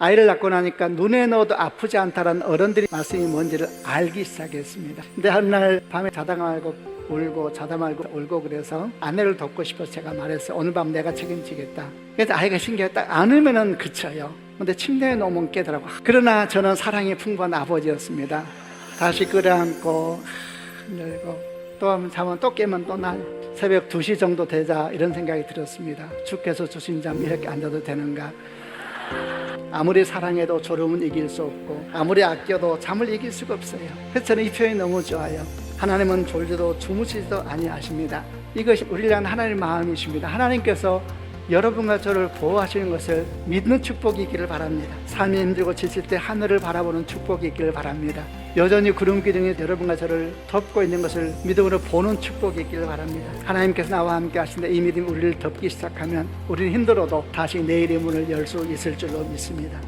아이를 낳고 나니까 눈에 넣어도 아프지 않다라는 어른들이 말씀이 뭔지를 알기 시작했습니다. 근데 한 날 밤에 자다 말고 울고 자다 말고 울고 그래서 아내를 돕고 싶어서 제가 말했어요. 오늘 밤 내가 책임지겠다. 그래서 아이가 신기했다. 안 울면은 그쳐요. 근데 침대에 놓으면 깨더라고. 그러나 저는 사랑이 풍부한 아버지였습니다. 다시 끌어안고 흔들고 또 한번 자면 또 깨면 또 날 새벽 2시 정도 되자 이런 생각이 들었습니다. 주께서 주신 잠 이렇게 앉아도 되는가? 아무리 사랑해도 졸음은 이길 수 없고 아무리 아껴도 잠을 이길 수가 없어요. 그래서 이 표현이 너무 좋아요. 하나님은 졸지도 주무시지도 아니하십니다. 이것이 우리를 위한 하나님의 마음이십니다. 하나님께서 여러분과 저를 보호하시는 것을 믿는 축복이 있기를 바랍니다. 삶이 힘들고 지칠 때 하늘을 바라보는 축복이 있기를 바랍니다. 여전히 구름 기둥이 여러분과 저를 덮고 있는 것을 믿음으로 보는 축복이 있기를 바랍니다. 하나님께서 나와 함께 하신데 이 믿음이 우리를 덮기 시작하면 우리는 힘들어도 다시 내일의 문을 열 수 있을 줄로 믿습니다.